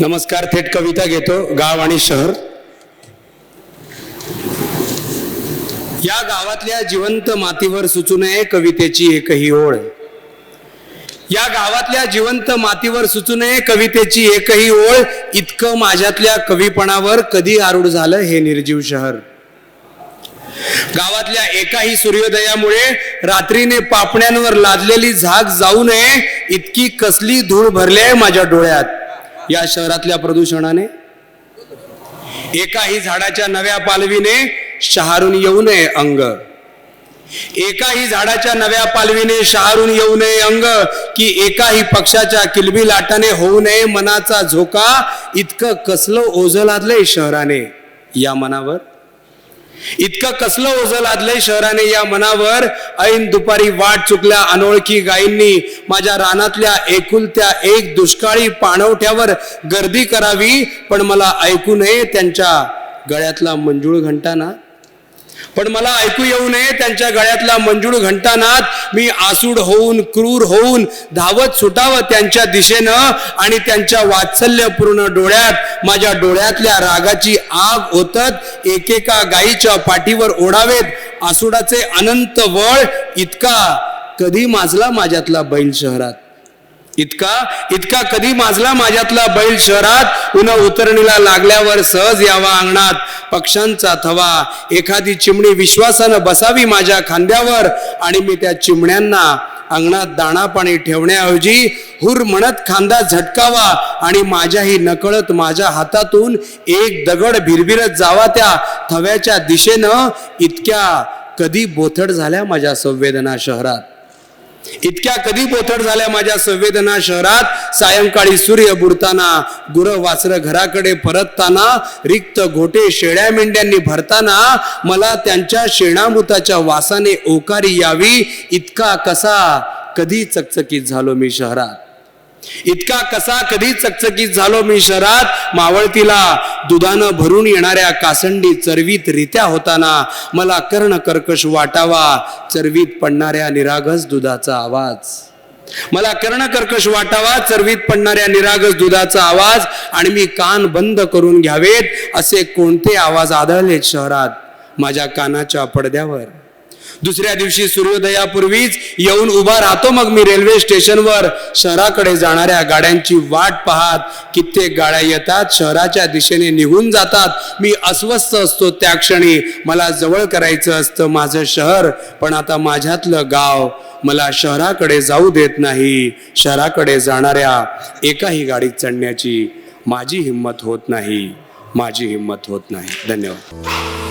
नमस्कार थेट कविता घेतो गाव आणि शहर. या गावातल्या जिवंत मातीवर सुचू नये कवितेची एकही ओळ. या गावातल्या जिवंत मातीवर सुचू नये कवितेची एकही ओळ. इतकं माझ्यातल्या कवीपणावर कधी आरूढ झालं हे निर्जीव शहर. गावातल्या एकाही सूर्योदयामुळे रात्रीने पापण्यांवर लादलेली झाग जाऊ नये. इतकी कसली धूळ भरली आहे माझ्या डोळ्यात. या शहरातल्या प्रदूषणाने? एकाही झाडाच्या नव्या पालवीने शहारून येऊ नये अंग. एकाही झाडाच्या नव्या पालवीने शहारून येऊ नये अंग की एकाही पक्षाच्या किलबी लाटाने होऊ नये मनाचा झोका. इतकं कसलं ओझं लादलंय शहराने. या मनावर इतकं कसलं ओझं लादलंय शहराने या मनावर. ऐन दुपारी वाट चुकल्या अनोळखी गायींनी माझ्या रानातल्या एकुलत्या एक दुष्काळी पाणवठ्यावर गर्दी करावी पण मला ऐकू नये त्यांच्या गळ्यातला मंजूळ घंटाना पण मला ऐकू येऊ नये त्यांच्या गळ्यातला मंजूळ घंटानात मी आसूड होऊन क्रूर होऊन धावत सुटावं त्यांच्या दिशेनं आणि त्यांच्या वात्सल्यपूर्ण डोळ्यात माझ्या डोळ्यातल्या रागाची आग ओतत एकेका गायीच्या पाठीवर ओढावेत. आसुडाचे अनंत वळ इतका कधी माजला माझ्यातला बैल शहरात? इतका इतका कधी माजला माझ्यातला बैल शहरात उन उतरणीला लागल्यावर सहज यावा अंगणात. पक्ष्यांचा थवा एखादी चिमणी विश्वासानं बसावी माझ्या खांद्यावर आणि मी त्या चिमण्यांना अंगणात दाणा पाणी ठेवण्याऐवजी हुर म्हणत खांदा झटकावा आणि माझ्याही नकळत माझ्या हातातून एक दगड भिरभिरत जावा त्या थव्याच्या दिशेनं. इतक्या कधी बोथड झाल्या माझ्या संवेदना शहरात. इतक्या कधी बोथड झाल्या माझ्या संवेदना शहरात? सायंकाळी सूर्य बुडताना गुर वासर घराकडे परतताना रिक्त घोटे शेळ्या मेंढ्यांनी भरताना मला त्यांच्या शेणामृताच्या वासाने ओकारी यावी. इतका कसा? कधी चकचकीत झालो मी शहरात? इतका कसा कधी चकचकीत झालो मी शहरात? मावळतीला. दुधानं भरून येणाऱ्या कासंडी चरवीत रित्या होताना मला कर्ण कर्कश वाटावा. चरवीत पडणाऱ्या निरागस दुधाचा आवाज. मला कर्ण कर्कश वाटावा चरवीत पडणाऱ्या निरागस दुधाचा आवाज आणि मी कान बंद करून घ्यावेत असे कोणते आवाज आदळलेत शहरात? माझ्या कानाच्या पडद्यावर. दुसऱ्या दिवशी सूर्योदयापूर्वीच येऊन उभा राहतो मग मी रेल्वे स्टेशनवर. शहराकडे जाणाऱ्या गाड्यांची वाट पाहत कित्येक गाड्या येतात शहराच्या दिशेने निघून जातात. मी अस्वस्थ असतो त्या क्षणी. मला जवळ करायचं असतं माझं शहर पण आता माझ्यातलं गाव मला शहराकडे जाऊ देत नाही. शहराकडे जाणाऱ्या एकाही गाडीत चढण्याची माझी हिंमत होत नाही. माझी हिंमत होत नाही. धन्यवाद.